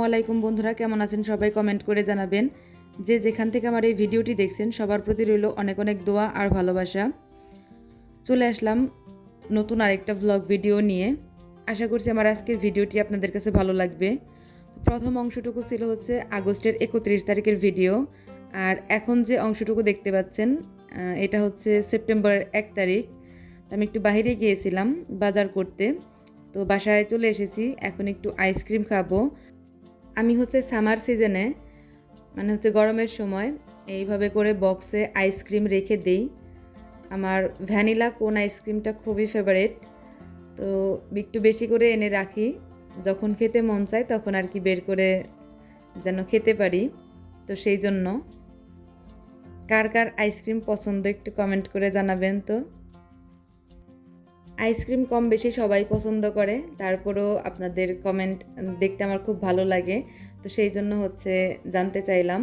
আসসালামু আলাইকুম বন্ধুরা, কেমন আছেন সবাই কমেন্ট করে জানাবেন। যে যেখান থেকে আমার এই ভিডিওটি দেখছেন, সবার প্রতি রইল অনেক অনেক দোয়া আর ভালোবাসা। চলে আসলাম নতুন আরেকটা ব্লগ ভিডিও নিয়ে। আশা করছি আমার আজকের ভিডিওটি আপনাদের কাছে ভালো লাগবে। প্রথম অংশটুকু ছিল হচ্ছে আগস্টের একত্রিশ তারিখের ভিডিও আর এখন যে অংশটুকু দেখতে পাচ্ছেন এটা হচ্ছে সেপ্টেম্বরের এক তারিখ। আমি একটু বাইরে গিয়েছিলাম বাজার করতে। তো বাসায় চলে এসেছি, এখন একটু আইসক্রিম খাব। আমি হচ্ছে সামার সিজনে মানে হচ্ছে গরমের সময়, এইভাবে করে বক্সে আইসক্রিম রেখে দিই। আমার ভ্যানিলা কোন আইসক্রিমটা খুবই ফেভারেট তো একটু বেশি করে এনে রাখি। যখন খেতে মন চায় তখন আর কি বের করে যেন খেতে পারি। তো সেই জন্য। কার কার আইসক্রিম পছন্দ একটু কমেন্ট করে জানাবেন তো। আইসক্রিম কম বেশি সবাই পছন্দ করে। তারপরেও আপনাদের কমেন্ট দেখতে আমার খুব ভালো লাগে। তো সেই জন্য হচ্ছে জানতে চাইলাম।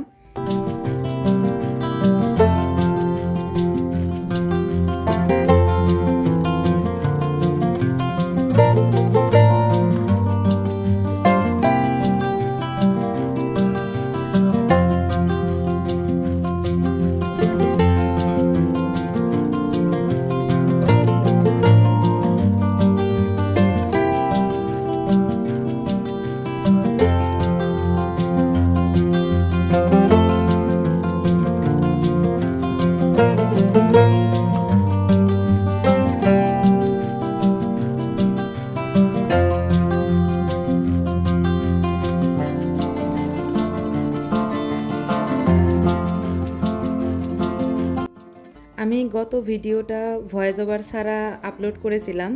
আমি গত ভিডিওটা ভয়েস ওভার ছাড়া আপলোড করেছিলাম।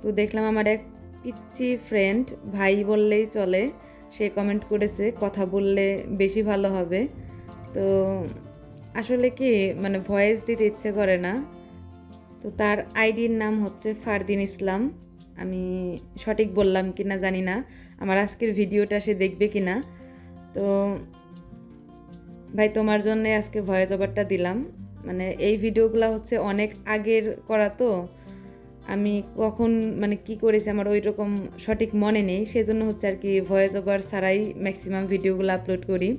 তো দেখলাম আমার এক পিচ্ছি ফ্রেন্ড ভাই বললেই চলে, সে কমেন্ট করেছে, কথা বললে বেশি ভালো হবে। তো আসলে কি মানে ভয়েস দিতে ইচ্ছে করে না। তো তার আইডির নাম হচ্ছে ফারদিন ইসলাম। আমি সঠিক বললাম কি না জানি না, আমার আজকের ভিডিওটা সে দেখবে কি না তো ভাই, তোমার জন্য আজকে ভয়েস ওভারটা দিলাম। মানে এই ভিডিওগুলো হচ্ছে অনেক আগের করা তো। আমি কখন মানে কি করেছি আমার ওই রকম সঠিক মনে নেই, সেজন্য হচ্ছে আর কি ভয়েস ওভার ছাড়াই ম্যাক্সিমাম ভিডিওগুলো আপলোড করি।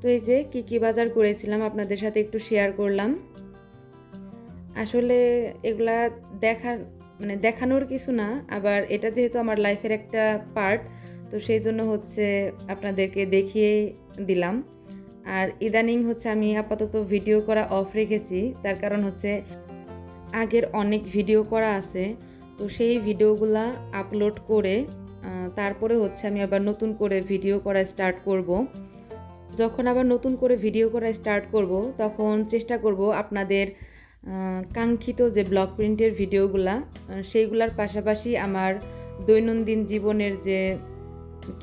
তো এই যে কী কী বাজার করেছিলাম আপনাদের সাথে একটু শেয়ার করলাম। আসলে এগুলা দেখার মানে দেখানোর কিছু না, আবার এটা যেহেতু আমার লাইফের একটা পার্ট তো সেই জন্য হচ্ছে আপনাদেরকে দেখিয়েই দিলাম। আর ইদানিং হচ্ছে আমি আপাতত ভিডিও করা অফ রেখেছি। তার কারণ হচ্ছে আগের অনেক ভিডিও করা আছে। তো সেই ভিডিওগুলা আপলোড করে তারপরে হচ্ছে আমি আবার নতুন করে ভিডিও করা স্টার্ট করব। যখন আবার নতুন করে ভিডিও করা স্টার্ট করব, তখন চেষ্টা করব আপনাদের কাঙ্ক্ষিত যে ব্লগ প্রিন্টের ভিডিওগুলা সেইগুলার পাশাপাশি আমার দৈনন্দিন জীবনের যে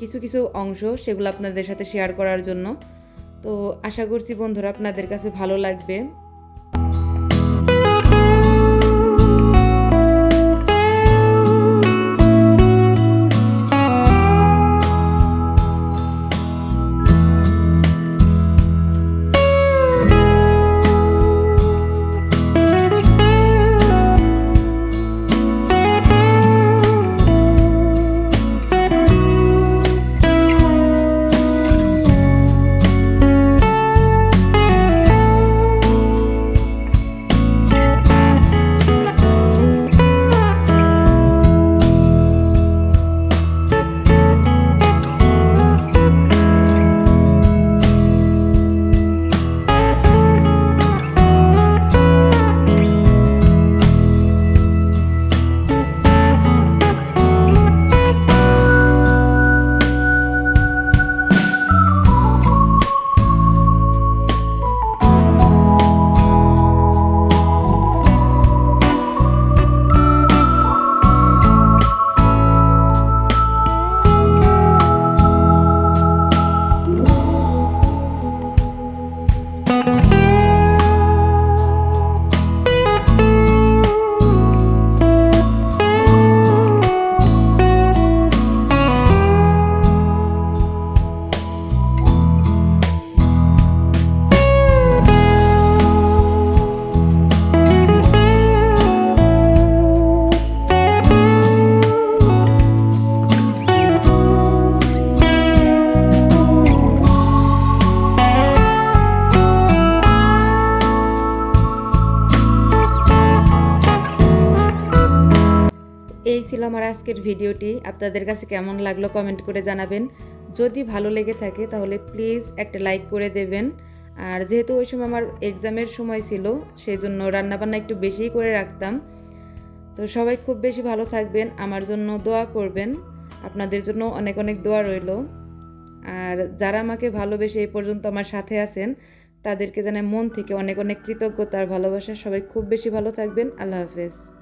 কিছু কিছু অংশ, সেগুলো আপনাদের সাথে শেয়ার করার জন্য। তো আশা করছি বন্ধুরা আপনাদের কাছে ভালো লাগবে। ছিল আমার আজকের ভিডিওটি। আপনাদের কাছে কেমন লাগল কমেন্ট করে জানাবেন। যদি ভালো লেগে থাকে তাহলে প্লিজ একটা লাইক করে দেবেন। আর যেহেতু ওই সময় আমার এক্সামের সময় ছিল সেই জন্য রান্নাবান্না একটু বেশিই করে রাখতাম। তো সবাই খুব বেশি ভালো থাকবেন, আমার জন্য দোয়া করবেন। আপনাদের জন্য অনেক অনেক দোয়া রইল। আর যারা আমাকে ভালোবেসে এই পর্যন্ত আমার সাথে আছেন, তাদেরকে জানাই মন থেকে অনেক অনেক কৃতজ্ঞতা আর ভালোবাসা। সবাই খুব বেশি ভালো থাকবেন। আল্লাহ হাফেজ।